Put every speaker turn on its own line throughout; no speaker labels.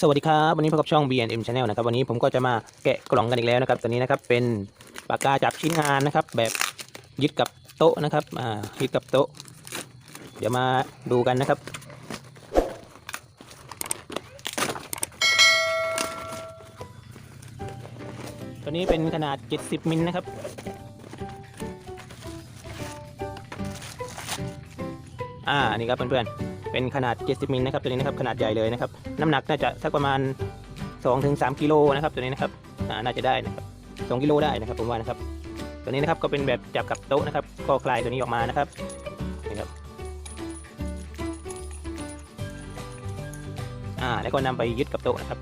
สวัสดีครับวันนี้พบกับช่อง B&M Channel นะครับวันนี้ผมก็จะมาแกะกล่องกันอีกแล้วนะครับตัวนี้นะครับเป็นปากกาจับชิ้นงานนะครับ แบบยึดกับโต๊ะนะครับอ่ายึดกับโต๊ะ เดี๋ยวมาดูกันนะครับ ตัวนี้เป็นขนาด 70 มิลนะครับอ่านี่ครับเพื่อนๆ เป็นขนาด 70มิลนะครับตัวนี้นะครับขนาดใหญ่เลยนะครับน้ำหนักน่าจะสักประมาณ 2-3กิโลนะครับตัวนี้นะครับน่าจะได้นะครับ2กิโลได้นะครับผมว่านะครับตัวนี้นะครับก็เป็นแบบจับกับโต๊ะนะครับก็คลายตัวนี้ออกมานะครับนี่ครับอ่าแล้วก็นำไปยึดกับโต๊ะนะครับ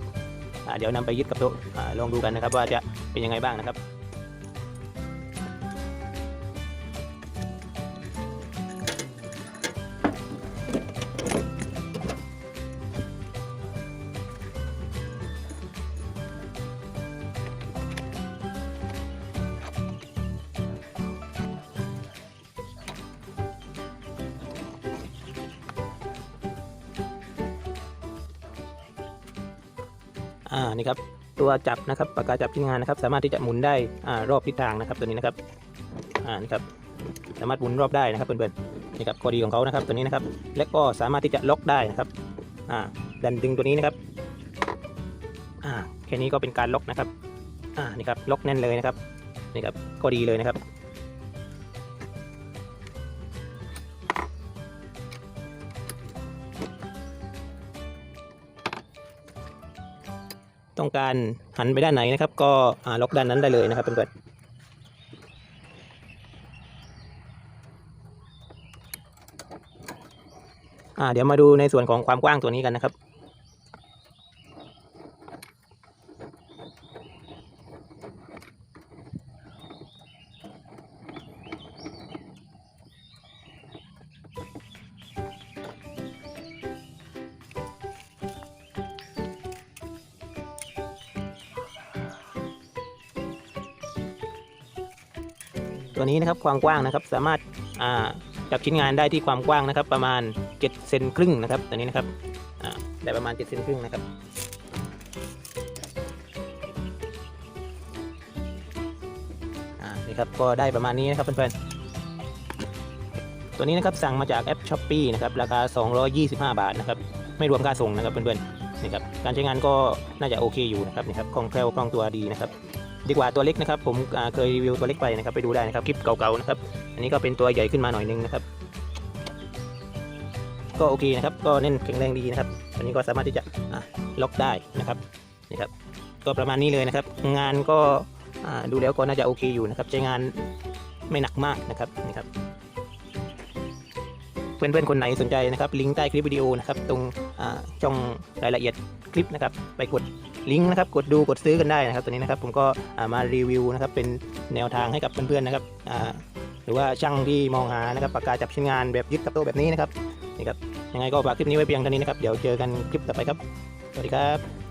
อ่าเดี๋ยวนำไปยึดกับโต๊ะอ่าลองดูกันนะครับว่าจะเป็นยังไงบ้างนะครับ อ่านี่ครับตัวจับนะครับปากกาจับชิ้นงานนะครับ สามารถที่จะหมุนได้อ่ารอบทิศทางนะครับ ตัวนี้นะครับอ่านี่ครับสามารถหมุนรอบได้นะครับเพื่อนๆนี่ครับข้อดีของเขานะครับตัวนี้นะครับ และก็สามารถที่จะล็อกได้นะครับอ่าดันดึงตัวนี้นะครับอ่าแค่นี้ก็เป็นการล็อกนะครับอ่านี่ครับล็อกแน่นเลยนะครับนี่ครับก็ดีเลยนะครับ ต้องการหันไปด้านไหนนะครับ ก็ล็อกด้านนั้นได้เลยนะครับเพื่อนๆเดี๋ยวมาดูในส่วนของความกว้างตัวนี้กันนะครับ ตัวนี้นะครับความกว้างนะครับ สามารถจับชิ้นงานได้ที่ความกว้างนะครับ ประมาณ7เซนครึ่งนะครับตัวนี้นะครับอ่าได้ประมาณ7เซนครึ่งนะครับนี่ครับก็ได้ประมาณนี้นะครับเพื่อนๆตัวนี้นะครับสั่งมาจากแอป s h อ p e e นะครับราคา 225 บาทนะครับไม่รวมค่าส่งนะครับเพื่อนๆนี่ครับการใช้งานก็น่าจะโอเคอยู่นะครับนี่ครับคล่องแคล่วคล่องตัวดีนะครับ ดีกว่าตัวเล็กนะครับ ผมเคยรีวิวตัวเล็กไปนะครับ ไปดูได้นะครับคลิปเก่าๆนะครับ อันนี้ก็เป็นตัวใหญ่ขึ้นมาหน่อยนึงนะครับ ก็โอเคนะครับ ก็เน่นแข็งแรงดีนะครับ อันนี้ก็สามารถที่จะะล็อกได้นะครับนี่ครับ ก็ประมาณนี้เลยนะครับ งานก็ดูแล้วก็น่าจะโอเคอยู่นะครับ ใช้งานไม่หนักมากนะครับนี่ครับ พื่อนๆคนไหนสนใจนะครับลิงก์ใต้คลิปวิดีโอนะครับตรงช่องรายละเอียดคลิปนะครับไปกดลิงก์นะครับกดดูกดซื้อกันได้นะครับตัวนี้นะครับผมก็มารีวิวนะครับเป็นแนวทางให้กับเพื่อนๆนะครับหรือว่าช่างที่มองหานะครับปากกาจับชิ้นงานแบบยึดกับโต๊ะแบบนี้นะครับนี่ครับยังไงก็ฝากคลิปนี้ไว้เพียงเท่านี้นะครับเดี๋ยวเจอกันคลิปต่อไปครับสวัสดีครับ